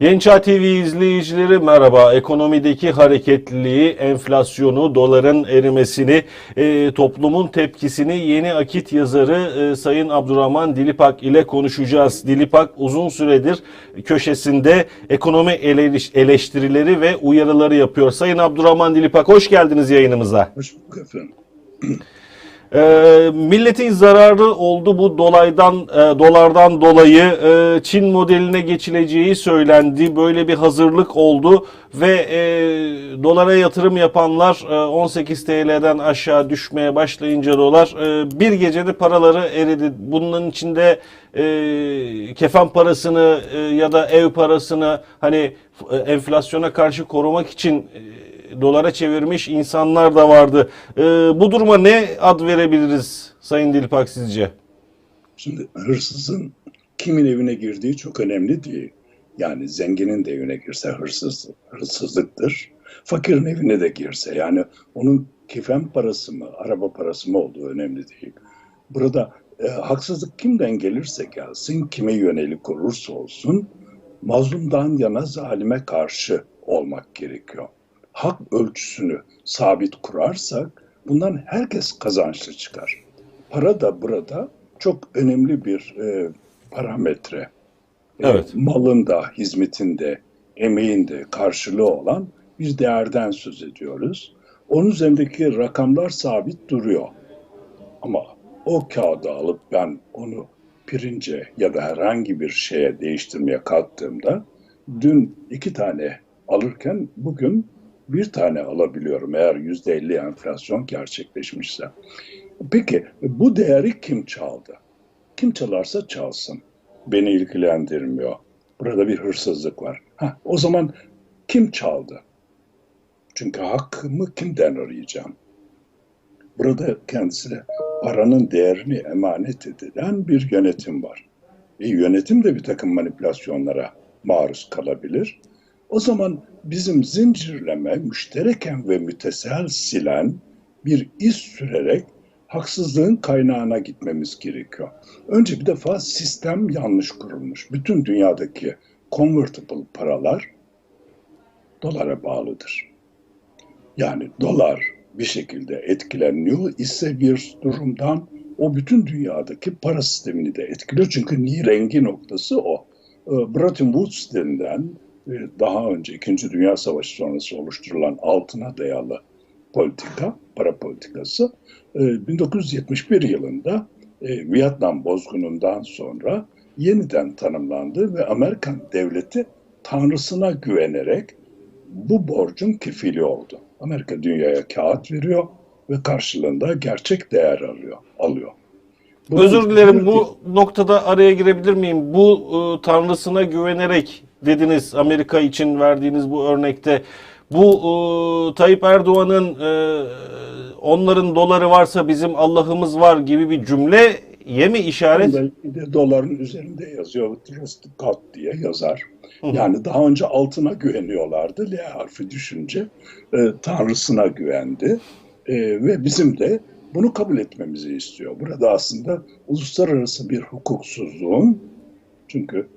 Yença TV izleyicileri merhaba. Ekonomideki hareketliliği, enflasyonu, doların erimesini, e, toplumun tepkisini yeni akit yazarı e, Sayın Abdurrahman Dilipak ile konuşacağız. Dilipak uzun süredir köşesinde ekonomi eleş- eleştirileri ve uyarıları yapıyor. Sayın Abdurrahman Dilipak hoş geldiniz yayınımıza. Hoş bulduk efendim. Ee, milletin zararı oldu bu dolaydan e, dolardan dolayı e, Çin modeline geçileceği söylendi. Böyle bir hazırlık oldu ve e, dolara yatırım yapanlar e, 18 TL'den aşağı düşmeye başlayınca dolar e, bir gecede paraları eridi. Bunun içinde e, kefen parasını e, ya da ev parasını hani e, enflasyona karşı korumak için e, dolara çevirmiş insanlar da vardı. Ee, bu duruma ne ad verebiliriz Sayın Dilpak sizce? Şimdi hırsızın kimin evine girdiği çok önemli değil. Yani zenginin de evine girse hırsız, hırsızlıktır. Fakirin evine de girse yani onun kefen parası mı, araba parası mı olduğu önemli değil. Burada e, haksızlık kimden gelirse gelsin, kime yönelik olursa olsun mazlumdan yana zalime karşı olmak gerekiyor. Hak ölçüsünü sabit kurarsak bundan herkes kazançlı çıkar. Para da burada çok önemli bir e, parametre. E, Evet. malında, hizmetinde, emeğinde karşılığı olan bir değerden söz ediyoruz. Onun üzerindeki rakamlar sabit duruyor. Ama o kağıdı alıp ben onu pirince ya da herhangi bir şeye değiştirmeye kalktığımda dün iki tane alırken bugün bir tane alabiliyorum eğer yüzde elli enflasyon gerçekleşmişse. Peki bu değeri kim çaldı? Kim çalarsa çalsın. Beni ilgilendirmiyor. Burada bir hırsızlık var. Heh, o zaman kim çaldı? Çünkü hakkımı kimden arayacağım? Burada kendisine paranın değerini emanet edilen bir yönetim var. E, yönetim de bir takım manipülasyonlara maruz kalabilir. O zaman bizim zincirleme, müştereken ve müteselsilen bir iz sürerek haksızlığın kaynağına gitmemiz gerekiyor. Önce bir defa sistem yanlış kurulmuş. Bütün dünyadaki convertible paralar dolara bağlıdır. Yani dolar bir şekilde etkileniyor ise bir durumdan o bütün dünyadaki para sistemini de etkiliyor. Çünkü nirengi noktası o. Ee, Bretton Woods denilen daha önce İkinci Dünya Savaşı sonrası oluşturulan altına dayalı politika, para politikası e, 1971 yılında e, Vietnam bozgunundan sonra yeniden tanımlandı ve Amerikan devleti tanrısına güvenerek bu borcun kefili oldu. Amerika dünyaya kağıt veriyor ve karşılığında gerçek değer alıyor. alıyor. Bunun Özür dilerim bu noktada araya girebilir miyim? Bu e, tanrısına güvenerek dediniz Amerika için verdiğiniz bu örnekte. Bu e, Tayyip Erdoğan'ın e, onların doları varsa bizim Allah'ımız var gibi bir cümleye mi işaret? Doların üzerinde yazıyor Trust God diye yazar. Yani daha önce altına güveniyorlardı. L harfi düşünce e, tanrısına güvendi. E, ve bizim de bunu kabul etmemizi istiyor. Burada aslında uluslararası bir hukuksuzluğun çünkü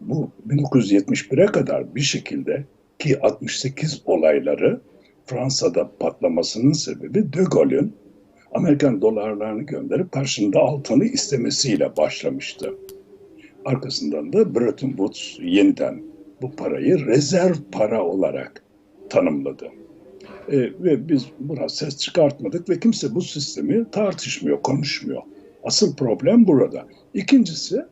bu 1971'e kadar bir şekilde ki 68 olayları Fransa'da patlamasının sebebi De Gaulle'ün Amerikan dolarlarını gönderip karşında altını istemesiyle başlamıştı. Arkasından da Bretton Woods yeniden bu parayı rezerv para olarak tanımladı. Ee, ve biz buna ses çıkartmadık ve kimse bu sistemi tartışmıyor, konuşmuyor. Asıl problem burada. İkincisi,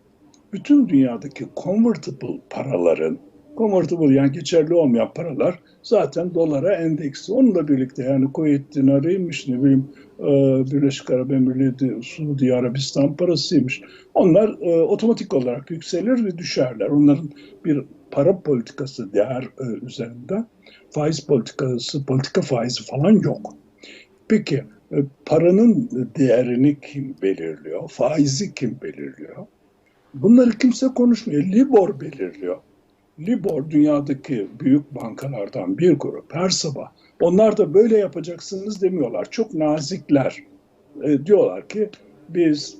bütün dünyadaki convertible paraların, convertible yani geçerli olmayan paralar zaten dolara endeksli. Onunla birlikte yani Kuveyt dinarıymış, ne bileyim e, Birleşik Arap Emirlikleri, Suudi Arabistan parasıymış. Onlar e, otomatik olarak yükselir ve düşerler. Onların bir para politikası değer e, üzerinden faiz politikası, politika faizi falan yok. Peki e, paranın değerini kim belirliyor? Faizi kim belirliyor? Bunları kimse konuşmuyor. Libor belirliyor. Libor dünyadaki büyük bankalardan bir grup her sabah. Onlar da böyle yapacaksınız demiyorlar. Çok nazikler. E, diyorlar ki biz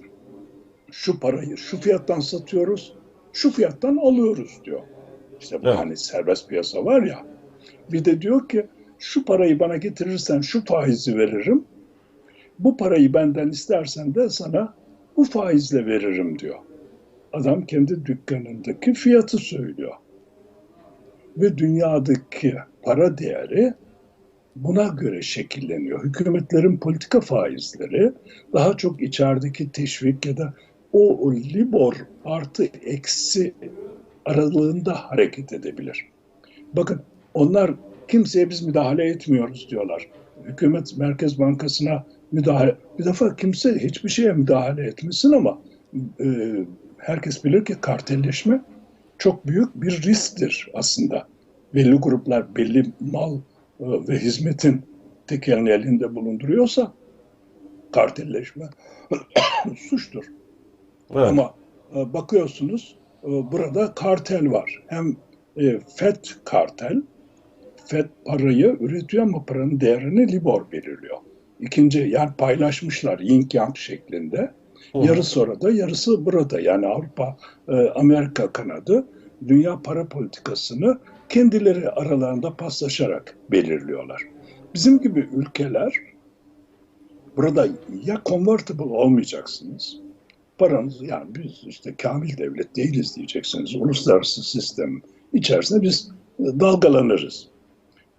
şu parayı şu fiyattan satıyoruz, şu fiyattan alıyoruz diyor. İşte bu Evet. hani serbest piyasa var ya. Bir de diyor ki şu parayı bana getirirsen şu faizi veririm. Bu parayı benden istersen de sana bu faizle veririm diyor. Adam kendi dükkanındaki fiyatı söylüyor. Ve dünyadaki para değeri buna göre şekilleniyor. Hükümetlerin politika faizleri daha çok içerideki teşvik ya da o libor artı eksi aralığında hareket edebilir. Bakın onlar kimseye biz müdahale etmiyoruz diyorlar. Hükümet Merkez Bankası'na müdahale, bir defa kimse hiçbir şeye müdahale etmesin ama e, herkes bilir ki kartelleşme çok büyük bir risktir aslında. Belli gruplar belli mal e, ve hizmetin tekelini elinde bulunduruyorsa kartelleşme suçtur. Evet. Ama e, bakıyorsunuz e, burada kartel var. Hem FED kartel, FED parayı üretiyor ama paranın değerini Libor belirliyor. İkinci yani paylaşmışlar yin yang şeklinde. Hı. Yarısı orada, yarısı burada. Yani Avrupa, e, Amerika kanadı dünya para politikasını kendileri aralarında paslaşarak belirliyorlar. Bizim gibi ülkeler burada ya convertible olmayacaksınız, paranız yani biz işte kamil devlet değiliz diyeceksiniz. Uluslararası sistem içerisinde biz e, dalgalanırız.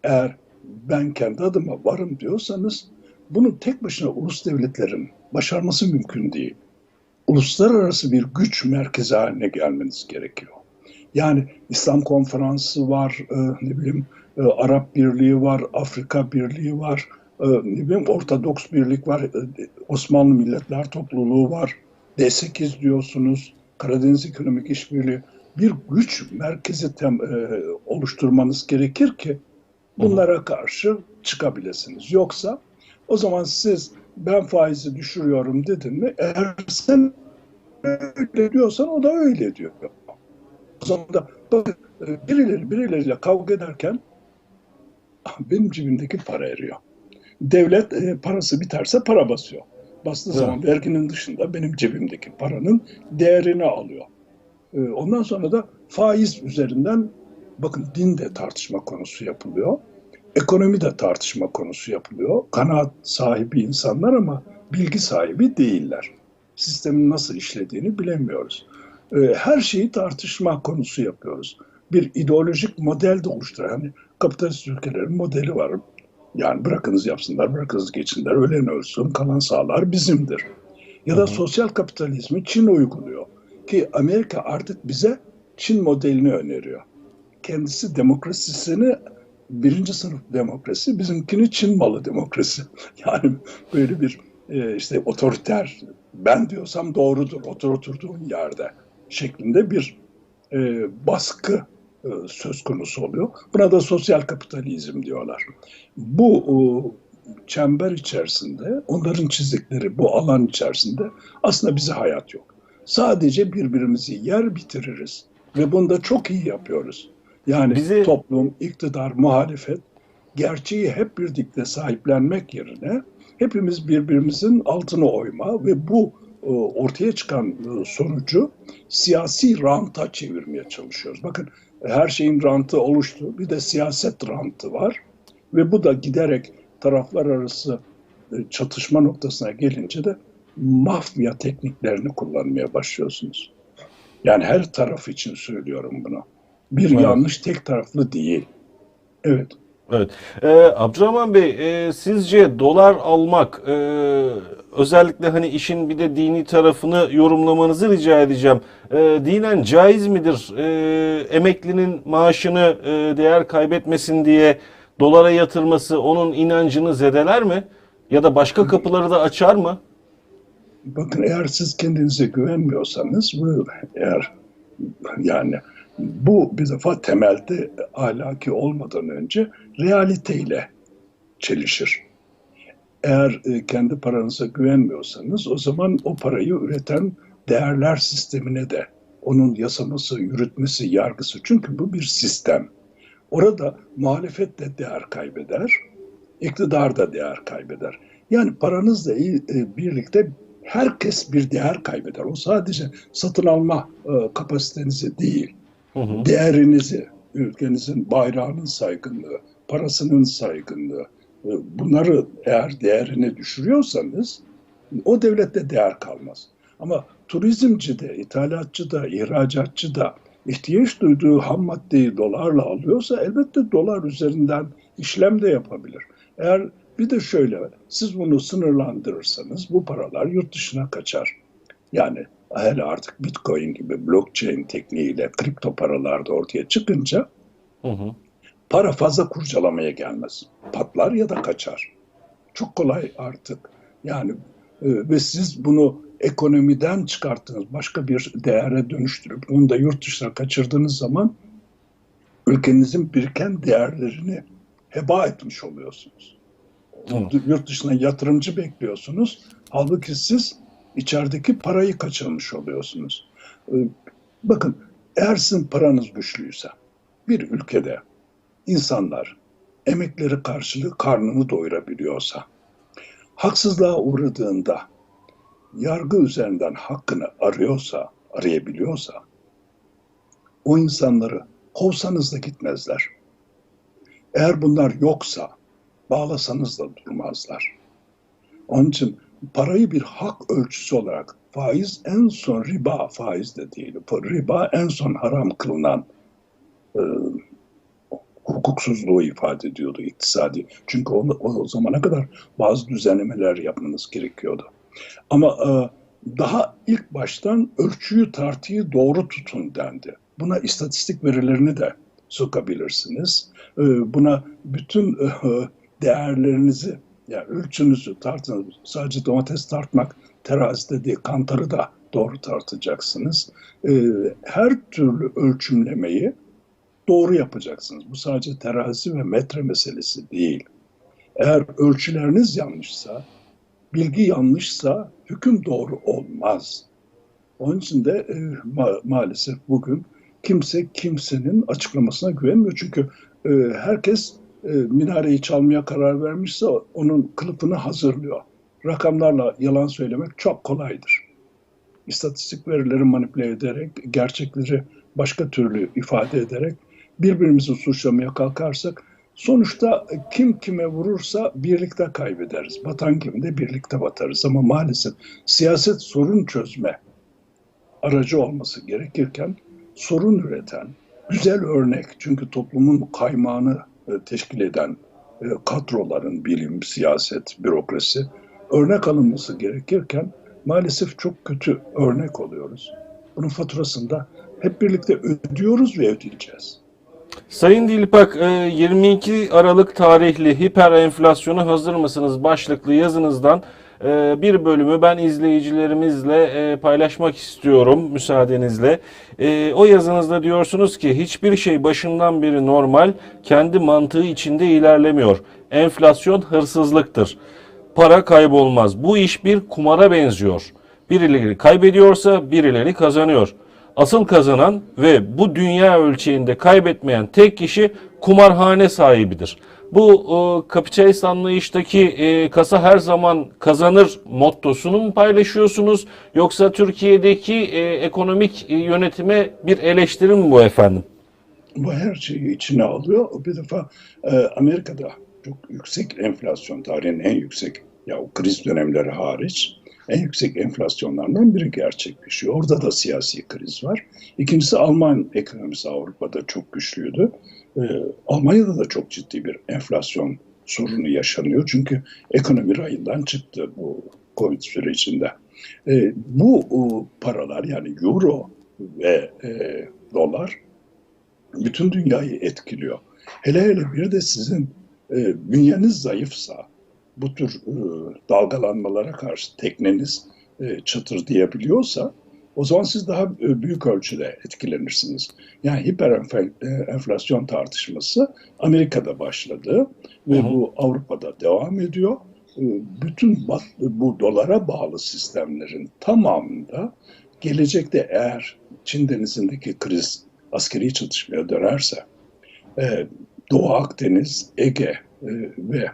Eğer ben kendi adıma varım diyorsanız bunu tek başına ulus devletlerin başarması mümkün değil. Uluslararası bir güç merkezi haline gelmeniz gerekiyor. Yani İslam konferansı var, e, ne bileyim e, Arap Birliği var, Afrika Birliği var, e, ne bileyim Ortodoks Birlik var, e, Osmanlı Milletler Topluluğu var, D8 diyorsunuz, Karadeniz Ekonomik İşbirliği. Bir güç merkezi tem, e, oluşturmanız gerekir ki bunlara karşı çıkabilirsiniz. Yoksa o zaman siz ben faizi düşürüyorum dedin mi eğer sen öyle diyorsan o da öyle diyor. O zaman da bakın birileri birileriyle kavga ederken benim cebimdeki para eriyor. Devlet e, parası biterse para basıyor. Bastığı Evet. zaman verginin dışında benim cebimdeki paranın değerini alıyor. E, ondan sonra da faiz üzerinden bakın din de tartışma konusu yapılıyor. Ekonomi de tartışma konusu yapılıyor. Kanaat sahibi insanlar ama bilgi sahibi değiller. Sistemin nasıl işlediğini bilemiyoruz. E, her şeyi tartışma konusu yapıyoruz. Bir ideolojik model de oluşturuyor. Hani kapitalist ülkelerin modeli var. Yani bırakınız yapsınlar, bırakınız geçsinler, ölen ölsün, kalan sağlar bizimdir. Ya da sosyal kapitalizmi Çin uyguluyor. Ki Amerika artık bize Çin modelini öneriyor. Kendisi demokrasisini birinci sınıf demokrasi, bizimkini Çin malı demokrasi. Yani böyle bir e, işte otoriter, ben diyorsam doğrudur, otur oturduğun yerde şeklinde bir e, baskı e, söz konusu oluyor. Buna da sosyal kapitalizm diyorlar. Bu o, çember içerisinde, onların çizdikleri bu alan içerisinde aslında bize hayat yok. Sadece birbirimizi yer bitiririz ve bunu da çok iyi yapıyoruz. Yani Bizi- toplum, iktidar, muhalefet gerçeği hep birlikte sahiplenmek yerine hepimiz birbirimizin altına oyma ve bu e, ortaya çıkan e, sonucu siyasi ranta çevirmeye çalışıyoruz. Bakın her şeyin rantı oluştu. Bir de siyaset rantı var. Ve bu da giderek taraflar arası e, çatışma noktasına gelince de mafya tekniklerini kullanmaya başlıyorsunuz. Yani her taraf için söylüyorum bunu. Bir Evet. yanlış tek taraflı değil. Evet. Evet. Ee, Abdurrahman Bey, e, sizce dolar almak, e, özellikle hani işin bir de dini tarafını yorumlamanızı rica edeceğim. E, dinen caiz midir? E, emeklinin maaşını e, değer kaybetmesin diye dolara yatırması onun inancını zedeler mi? Ya da başka kapıları da açar mı? Bakın eğer siz kendinize güvenmiyorsanız bu eğer yani bu bir defa temelde ahlaki olmadan önce realiteyle çelişir. Eğer e, kendi paranıza güvenmiyorsanız o zaman o parayı üreten değerler sistemine de onun yasaması, yürütmesi, yargısı çünkü bu bir sistem. Orada muhalefet de değer kaybeder, iktidar da değer kaybeder. Yani paranızla e, birlikte herkes bir değer kaybeder. O sadece satın alma e, kapasitenizi değil, Hı değerinizi, ülkenizin bayrağının saygınlığı, parasının saygınlığı, e, bunları eğer değerini düşürüyorsanız o devlette değer kalmaz. Ama turizmci de, ithalatçı da, ihracatçı da ihtiyaç duyduğu ham maddeyi dolarla alıyorsa elbette dolar üzerinden işlem de yapabilir. Eğer bir de şöyle, siz bunu sınırlandırırsanız bu paralar yurt dışına kaçar. Yani hele artık Bitcoin gibi blockchain tekniğiyle kripto paralar da ortaya çıkınca Hı hı. para fazla kurcalamaya gelmez. Patlar ya da kaçar. Çok kolay artık. Yani e, ve siz bunu ekonomiden çıkarttığınız başka bir değere dönüştürüp bunu da yurt dışına kaçırdığınız zaman ülkenizin biriken değerlerini heba etmiş oluyorsunuz. Evet. Yurt dışına yatırımcı bekliyorsunuz. Halbuki siz içerideki parayı kaçırmış oluyorsunuz. Ee, Bakın eğer sizin paranız güçlüyse bir ülkede insanlar emekleri karşılığı karnını doyurabiliyorsa, haksızlığa uğradığında yargı üzerinden hakkını arıyorsa, arayabiliyorsa, o insanları kovsanız da gitmezler. Eğer bunlar yoksa bağlasanız da durmazlar. Onun için parayı bir hak ölçüsü olarak faiz en son riba faiz de değil. Riba en son haram kılınan e, hukuksuzluğu ifade ediyordu iktisadi. Çünkü o, o zamana kadar bazı düzenlemeler yapmanız gerekiyordu. Ama e, daha ilk baştan ölçüyü tartıyı doğru tutun dendi. Buna istatistik verilerini de sokabilirsiniz. E, buna bütün e, değerlerinizi, yani ölçünüzü tartın. Sadece domates tartmak terazide değil, kantarı da doğru tartacaksınız. E, her türlü ölçümlemeyi doğru yapacaksınız. Bu sadece terazi ve metre meselesi değil. Eğer ölçüleriniz yanlışsa, bilgi yanlışsa hüküm doğru olmaz. Onun için de e, ma- maalesef bugün kimse kimsenin açıklamasına güvenmiyor. Çünkü e, herkes e, minareyi çalmaya karar vermişse onun kılıfını hazırlıyor. Rakamlarla yalan söylemek çok kolaydır. İstatistik verileri manipüle ederek, gerçekleri başka türlü ifade ederek birbirimizi suçlamaya kalkarsak sonuçta kim kime vurursa birlikte kaybederiz. Batan gibi de birlikte batarız. Ama maalesef siyaset sorun çözme aracı olması gerekirken sorun üreten, güzel örnek çünkü toplumun kaymağını teşkil eden e, kadroların bilim, siyaset, bürokrasi örnek alınması gerekirken maalesef çok kötü örnek oluyoruz. Bunun faturasında hep birlikte ödüyoruz ve ödeyeceğiz. Sayın Dilpak, e, 22 Aralık tarihli hiper enflasyonu hazır mısınız başlıklı yazınızdan e, bir bölümü ben izleyicilerimizle e, paylaşmak istiyorum müsaadenizle. E, O yazınızda diyorsunuz ki hiçbir şey başından beri normal, kendi mantığı içinde ilerlemiyor. Enflasyon hırsızlıktır. Para kaybolmaz. Bu iş bir kumara benziyor. Birileri kaybediyorsa birileri kazanıyor. Asıl kazanan ve bu dünya ölçeğinde kaybetmeyen tek kişi kumarhane sahibidir. Bu e, kapitalist anlayıştaki e, kasa her zaman kazanır mottosunu mu paylaşıyorsunuz yoksa Türkiye'deki e, ekonomik e, yönetime bir eleştiri mi bu efendim? Bu her şeyi içine alıyor. Bir defa Amerika'da çok yüksek enflasyon, tarihin en yüksek, ya o kriz dönemleri hariç, en yüksek enflasyonlardan biri gerçekleşiyor. Orada da siyasi kriz var. İkincisi Alman ekonomisi Avrupa'da çok güçlüydü. Ee, Almanya'da da çok ciddi bir enflasyon sorunu yaşanıyor. Çünkü ekonomi rayından çıktı bu Covid sürecinde. Ee, bu o, paralar yani euro ve e, dolar bütün dünyayı etkiliyor. Hele hele bir de sizin e, bünyeniz zayıfsa, bu tür e, dalgalanmalara karşı tekneniz e, çatır diyebiliyorsa o zaman siz daha e, büyük ölçüde etkilenirsiniz. Yani hiper enfe- e, enflasyon tartışması Amerika'da başladı ve bu Avrupa'da devam ediyor. E, bütün bu dolara bağlı sistemlerin tamamında gelecekte eğer Çin denizindeki kriz askeri çatışmaya dönerse e, Doğu Akdeniz, Ege e, ve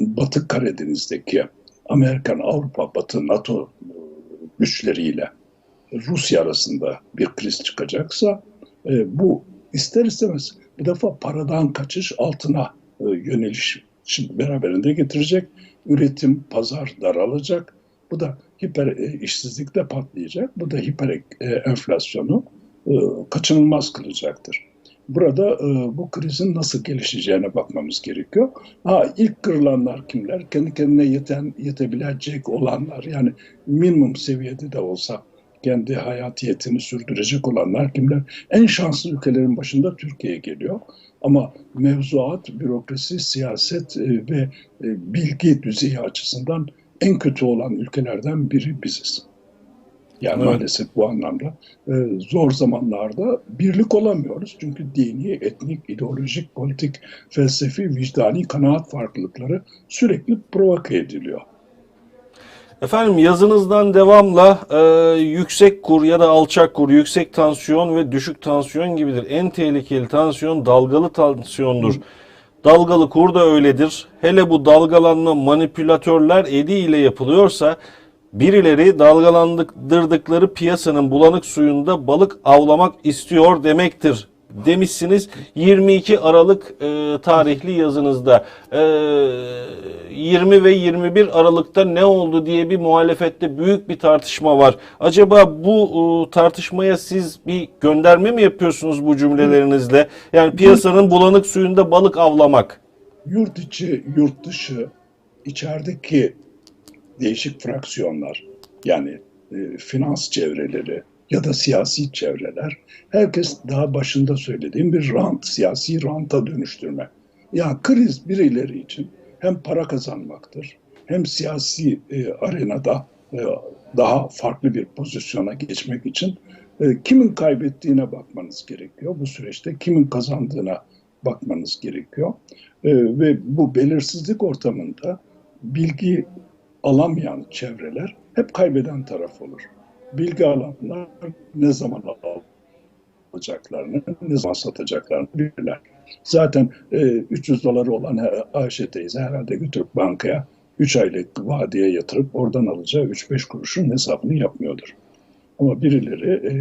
Batı Karadeniz'deki Amerikan, Avrupa, Batı, NATO e, güçleriyle Rusya arasında bir kriz çıkacaksa e, bu ister istemez bu defa paradan kaçış altına e, yöneliş şimdi beraberinde getirecek. Üretim, pazar daralacak. Bu da hiper e, işsizlikte patlayacak. Bu da hiper e, enflasyonu e, kaçınılmaz kılacaktır. Burada e, bu krizin nasıl gelişeceğine bakmamız gerekiyor. Ha ilk kırılanlar kimler? Kendi kendine yeten, yetebilecek olanlar yani minimum seviyede de olsa kendi hayatiyetini sürdürecek olanlar kimler? En şanslı ülkelerin başında Türkiye geliyor. Ama mevzuat, bürokrasi, siyaset e, ve e, bilgi düzeyi açısından en kötü olan ülkelerden biri biziz. Yani Evet. maalesef bu anlamda e, zor zamanlarda birlik olamıyoruz. Çünkü dini, etnik, ideolojik, politik, felsefi, vicdani kanaat farklılıkları sürekli provoke ediliyor. Efendim yazınızdan devamla e, yüksek kur ya da alçak kur, yüksek tansiyon ve düşük tansiyon gibidir. En tehlikeli tansiyon dalgalı tansiyondur. Dalgalı kur da öyledir. Hele bu dalgalanma manipülatörler eliyle yapılıyorsa birileri dalgalandırdıkları piyasanın bulanık suyunda balık avlamak istiyor demektir demişsiniz 22 Aralık e, tarihli yazınızda. E, 20 ve 21 Aralık'ta ne oldu diye bir muhalefette büyük bir tartışma var. Acaba bu e, tartışmaya siz bir gönderme mi yapıyorsunuz bu cümlelerinizle? Yani piyasanın bulanık suyunda balık avlamak. Yurt içi, yurt dışı, içerideki değişik fraksiyonlar yani e, finans çevreleri ya da siyasi çevreler herkes daha başında söylediğim bir rant, siyasi ranta dönüştürme. Ya kriz birileri için hem para kazanmaktır hem siyasi e, arenada e, daha farklı bir pozisyona geçmek için e, kimin kaybettiğine bakmanız gerekiyor. Bu süreçte kimin kazandığına bakmanız gerekiyor. E, ve bu belirsizlik ortamında bilgi alamayan çevreler hep kaybeden taraf olur. Bilgi alanlar ne zaman alacaklarını, ne zaman satacaklarını bilirler. Zaten e, 300 doları olan Ayşe teyze herhalde götürüp bankaya 3 aylık vadeye yatırıp oradan alacağı 3-5 kuruşun hesabını yapmıyordur. Ama birileri e,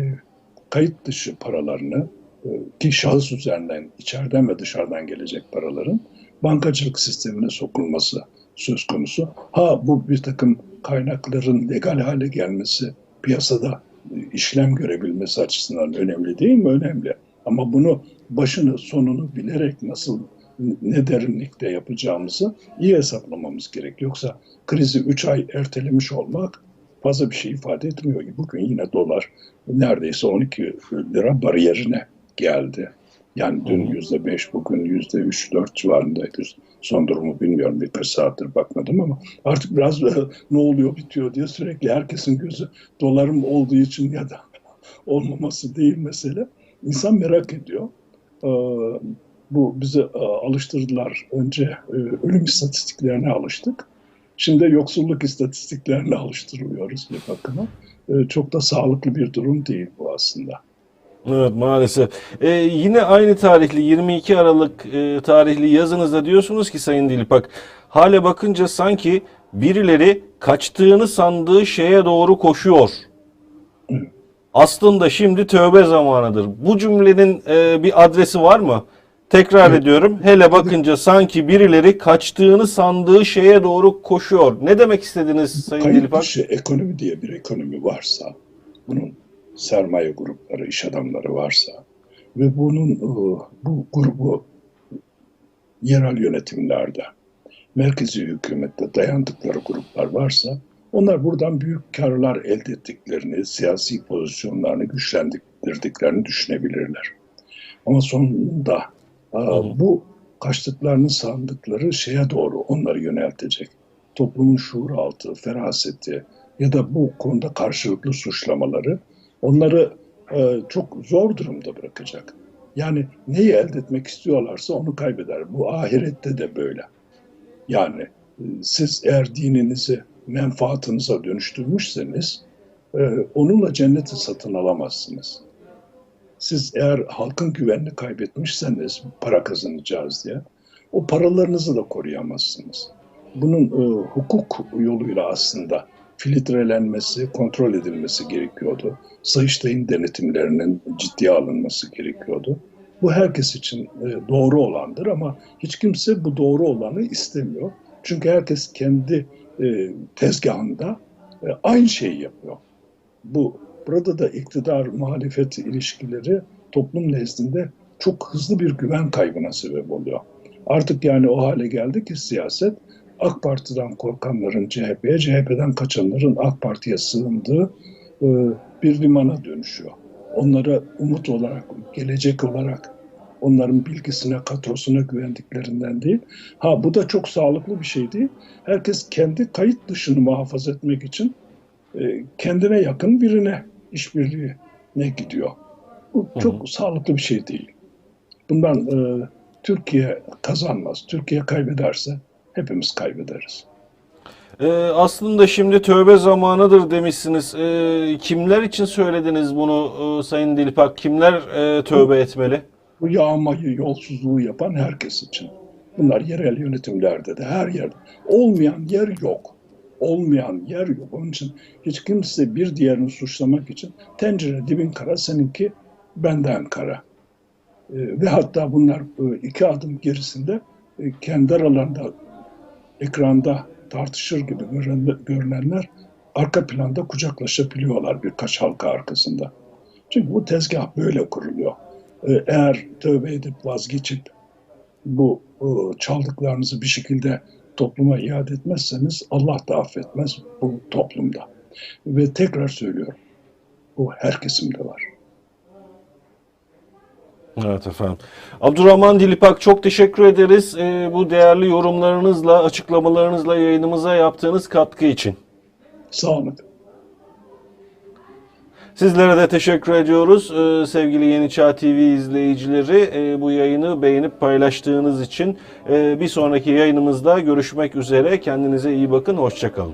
kayıt dışı paralarını e, ki şahıs üzerinden içeriden ve dışarıdan gelecek paraların bankacılık sistemine sokulması söz konusu. Ha bu bir takım kaynakların legal hale gelmesi, piyasada e, işlem görebilmesi açısından önemli değil mi? Önemli. Ama bunu başını sonunu bilerek nasıl ne derinlikte yapacağımızı iyi hesaplamamız gerek. Yoksa krizi 3 ay ertelemiş olmak fazla bir şey ifade etmiyor. Bugün yine dolar neredeyse 12 lira bariyerine geldi. Yani dün yüzde beş, bugün yüzde üç, dört civarındaydı. Son durumu bilmiyorum birkaç saattir bakmadım ama artık biraz ne oluyor bitiyor diye sürekli herkesin gözü dolarım olduğu için ya da olmaması değil mesele. İnsan merak ediyor. Ee, bu bizi e, alıştırdılar. Önce e, ölüm istatistiklerine alıştık. Şimdi yoksulluk istatistiklerine alıştırılıyoruz bir bakıma. E, çok da sağlıklı bir durum değil bu aslında. Evet maalesef. Ee, yine aynı tarihli 22 Aralık e, tarihli yazınızda diyorsunuz ki Sayın Dilipak hale bakınca sanki birileri kaçtığını sandığı şeye doğru koşuyor. Aslında şimdi tövbe zamanıdır. Bu cümlenin e, bir adresi var mı? Tekrar ediyorum. Hele bakınca sanki birileri kaçtığını sandığı şeye doğru koşuyor. Ne demek istediniz Sayın Kayıt Dilipak? dışı ekonomi diye bir ekonomi varsa, bunun sermaye grupları, iş adamları varsa ve bunun e, bu grubu yerel yönetimlerde, merkezi hükümette dayandıkları gruplar varsa onlar buradan büyük karlar elde ettiklerini, siyasi pozisyonlarını güçlendirdiklerini düşünebilirler. Ama sonunda e, bu kaçtıklarını sandıkları şeye doğru onları yöneltecek. Toplumun şuur altı, feraseti ya da bu konuda karşılıklı suçlamaları onları e, çok zor durumda bırakacak. Yani neyi elde etmek istiyorlarsa onu kaybeder. Bu ahirette de böyle. Yani e, siz eğer dininizi menfaatınıza dönüştürmüşseniz e, onunla cenneti satın alamazsınız. Siz eğer halkın güvenini kaybetmişseniz para kazanacağız diye o paralarınızı da koruyamazsınız. bunun e, hukuk yoluyla aslında filtrelenmesi, kontrol edilmesi gerekiyordu. Sayıştay'ın denetimlerinin ciddiye alınması gerekiyordu. Bu herkes için e, doğru olandır ama hiç kimse bu doğru olanı istemiyor. Çünkü herkes kendi e, tezgahında e, aynı şeyi yapıyor. Bu burada da iktidar muhalefet ilişkileri toplum nezdinde çok hızlı bir güven kaybına sebep oluyor. Artık yani o hale geldi ki siyaset AK Parti'den korkanların CHP'ye, CHP'den kaçanların AK Parti'ye sığındığı e, bir limana dönüşüyor. Onlara umut olarak, gelecek olarak onların bilgisine, kadrosuna güvendiklerinden değil. Ha bu da çok sağlıklı bir şey değil. Herkes kendi kayıt dışını muhafaza etmek için e, kendine yakın birine işbirliğine gidiyor. Bu çok sağlıklı bir şey değil. Bundan e, Türkiye kazanmaz. Türkiye kaybederse hepimiz kaybederiz. Ee, aslında şimdi tövbe zamanıdır demişsiniz. Ee, kimler için söylediniz bunu e, Sayın Dilipak? Kimler e, tövbe etmeli? Bu yağmayı, yolsuzluğu yapan herkes için. Bunlar yerel yönetimlerde de her yerde. Olmayan yer yok. Olmayan yer yok. Onun için hiç kimse bir diğerini suçlamak için tencere dibin kara, seninki benden kara. Ee, ve hatta bunlar e, iki adım gerisinde e, kendi aralarında ekranda tartışır gibi görünenler arka planda kucaklaşabiliyorlar birkaç halka arkasında. Çünkü bu tezgah böyle kuruluyor. Ee, Eğer tövbe edip vazgeçip bu e, çaldıklarınızı bir şekilde topluma iade etmezseniz Allah da affetmez bu toplumda. Ve tekrar söylüyorum bu her kesimde var. Evet efendim. Abdurrahman Dilipak çok teşekkür ederiz Ee, bu değerli yorumlarınızla, açıklamalarınızla yayınımıza yaptığınız katkı için. Sağ olun. Sizlere de teşekkür ediyoruz Ee, sevgili Yeni Çağ TV izleyicileri. Ee, bu yayını beğenip paylaştığınız için Ee, bir sonraki yayınımızda görüşmek üzere. Kendinize iyi bakın, hoşçakalın.